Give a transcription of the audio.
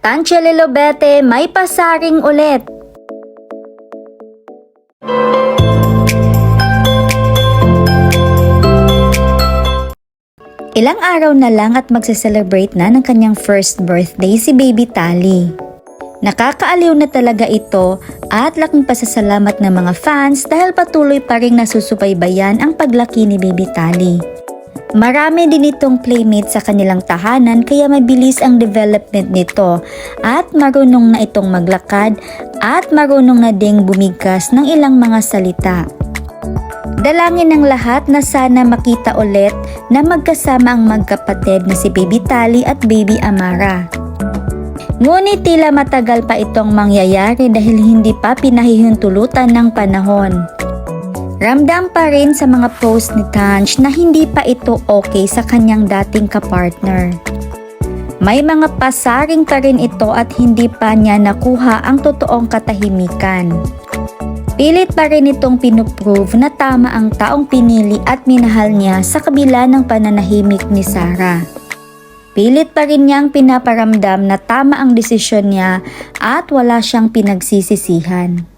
Tansya Lilobete may pasaring ulit. Ilang araw na lang at magse-celebrate na ng kanyang first birthday si Baby Tali. Nakakaaliw na talaga ito at laking pasasalamat ng mga fans dahil patuloy pa rin nasusubaybayan ang paglaki ni Baby Tali. Marami din itong playmate sa kanilang tahanan kaya mabilis ang development nito at marunong na itong maglakad at marunong na ding bumigkas ng ilang mga salita. Dalangin ng lahat na sana makita ulit na magkasama ang magkapatid na si Baby Tali at Baby Amara. Ngunit tila matagal pa itong mangyayari dahil hindi pa pinahihuntulutan ng panahon. Ramdam pa rin sa mga post ni Tanch na hindi pa ito okay sa kanyang dating kapartner. May mga pasaring pa rin ito at hindi pa niya nakuha ang totoong katahimikan. Pilit pa rin itong pinuprove na tama ang taong pinili at minahal niya sa kabila ng pananahimik ni Sarah. Pilit pa rin niyang pinaparamdam na tama ang desisyon niya at wala siyang pinagsisisihan.